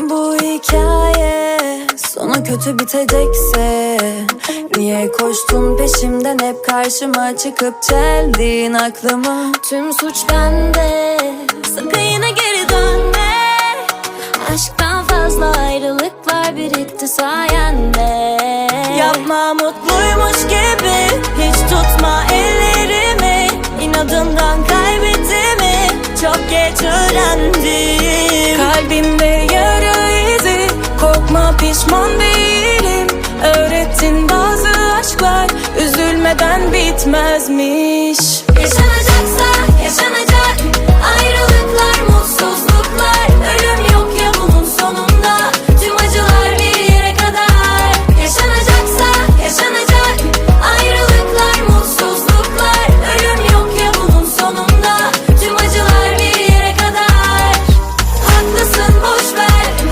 Bu hikaye sonu kötü bitecekse Niye koştun peşimden? Hep karşıma çıkıp çeldin aklımı. Tüm suç bende sakın yine geri dönme. Aşktan fazla ayrılıklar birikti sayende. Yapma mutluymuş gibi hiç tutma ellerimi. İnadından kaybettiğimi çok geç öğrendim pişman değilim Öğrettin bazı aşklar üzülmeden bitmez mi?